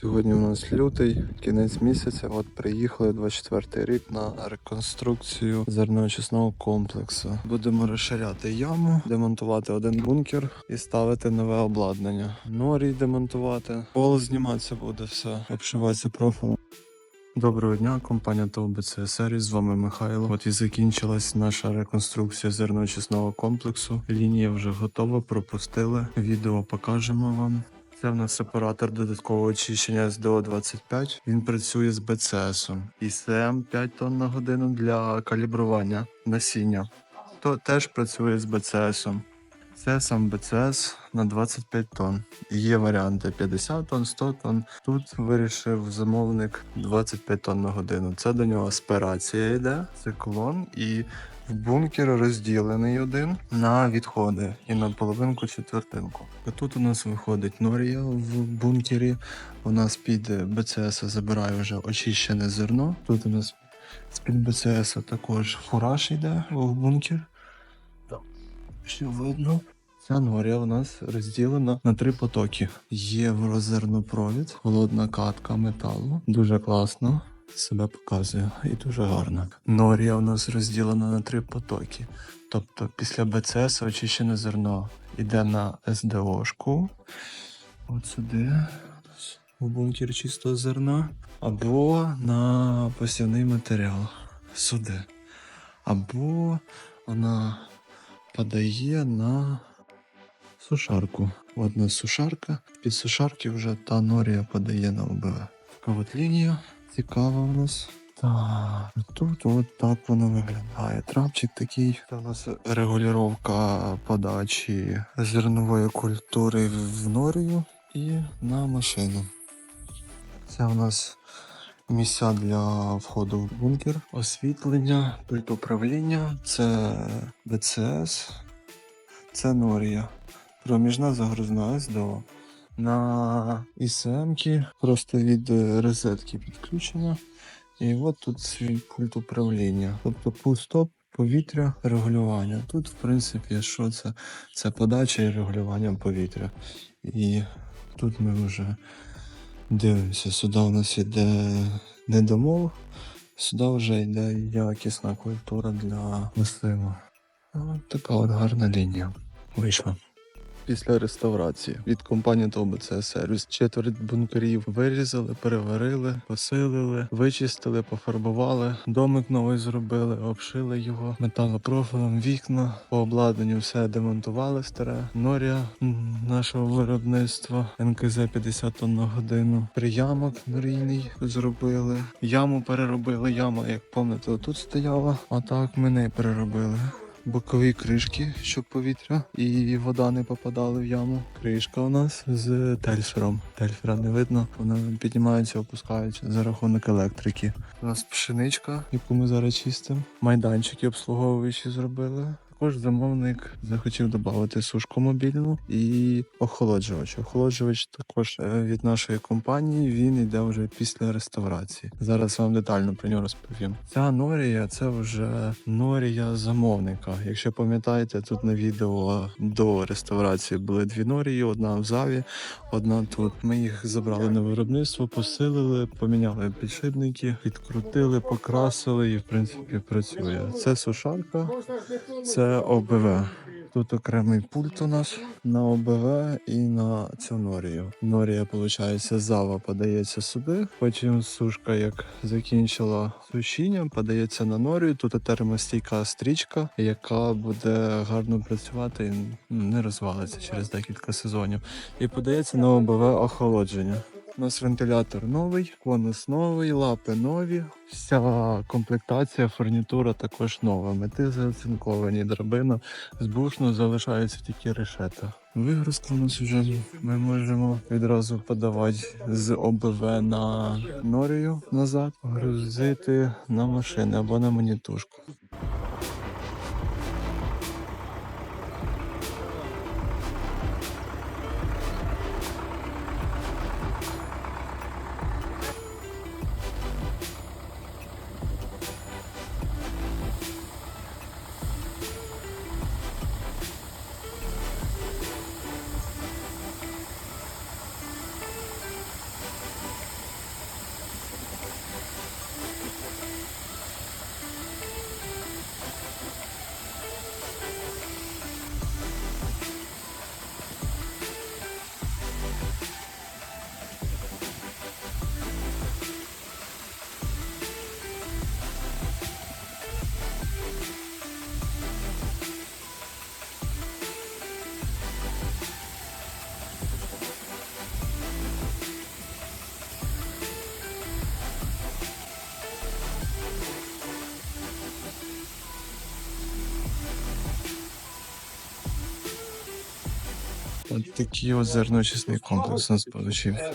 Сьогодні у нас лютий, кінець місяця. От приїхали 24 рік на реконструкцію зерноочисного комплексу. Будемо розширяти яму, демонтувати один бункер і ставити нове обладнання. Норій демонтувати. Пол зніматися буде все, обшиватися профілем. Доброго дня, компанія ТОБЦ Сервіс. З вами Михайло. От і закінчилась наша реконструкція зерноочисного комплексу. Лінія вже готова, пропустили. Відео покажемо вам. Це в нас сепаратор додаткового очищення СДО 25. Він працює з БЦС. І СМ 5 тонн на годину для калібрування насіння. То теж працює з БЦС. Це сам БЦС на 25 тонн. Є варіанти 50 тонн, 100 тонн. Тут вирішив замовник 25 тонн на годину. Це до нього аспирація йде, циклон і бункер розділений один на відходи і на половинку четвертинку. Тут у нас виходить норія в бункері. У нас під БЦС забирає вже очищене зерно. Тут у нас з-під БЦС також фураж йде в бункер. Що видно? Ця норя у нас розділена на три потоки. Є розернопровід, холодна катка металу. Дуже класно. Себе показує і дуже гарно. Норія у нас розділена на три потоки. Тобто після БЦС очищене зерно йде на СДОшку. От сюди. В бункер чистого зерна. Або на посівний матеріал. Сюди. Або вона подає на сушарку. Одна сушарка. Під сушарки вже та норія подає на ОБВ. Така от лінія цікава у нас. Так, тут от так воно виглядає. Трапчик такий. Це у нас регулювання подачі зернової культури в норію і на машину. Це у нас місця для входу в бункер, освітлення, пульт управління, це БЦС, це Норія. Проміжна загрузна СДО. На ІСМ-ки просто від е, розетки підключена. І от тут свій пульт управління. Тобто пустоп, повітря, регулювання. Тут, в принципі, що це? Це подача і регулювання повітря. І тут ми вже дивимося. Сюди у нас іде недомов, сюди вже йде якісна культура для масиву. От така от гарна лінія вийшла. Після реставрації від компанії ТОБЦ сервіс четверть бункерів вирізали, переварили, посилили, вичистили, пофарбували, домик новий зробили, обшили його металопрофілем, вікна, по обладнанню все демонтували старе. Норія м, нашого виробництва НКЗ 50 тонн на годину. Приямок норійний зробили. Яму переробили. Яма, як пам'ятаєте, тут стояла, а так ми не переробили бокові кришки, щоб повітря і вода не попадала в яму. Кришка у нас з тельфером. Тельфера не видно, вона піднімається, опускається за рахунок електрики. У нас пшеничка, яку ми зараз чистимо. Майданчики обслуговуючі зробили. Також замовник захотів додати сушку мобільну і охолоджувач. Охолоджувач також е, від нашої компанії. Він йде вже після реставрації. Зараз вам детально про нього розповім. Ця норія це вже норія замовника. Якщо пам'ятаєте, тут на відео до реставрації були дві норії: одна в заві, одна тут. Ми їх забрали на виробництво, посилили, поміняли підшипники, підкрутили, покрасили і в принципі працює. Це сушарка. Це ОБВ. Тут окремий пульт у нас на ОБВ і на цю норію. Норія, виходить, зава подається сюди. Потім сушка, як закінчила сушіння, подається на норію. Тут термостійка стрічка, яка буде гарно працювати і не розвалиться через декілька сезонів. І подається на ОБВ охолодження. У нас вентилятор новий, конус новий, лапи нові. Вся комплектація, фурнітура також нова. Мети заоцинковані, драбина збушно залишається тільки решета. Вигрузка у нас вже ми можемо відразу подавати з ОБВ на норію назад, грузити на машини або на монітушку. От такий озерно-очисний комплекс у нас получився.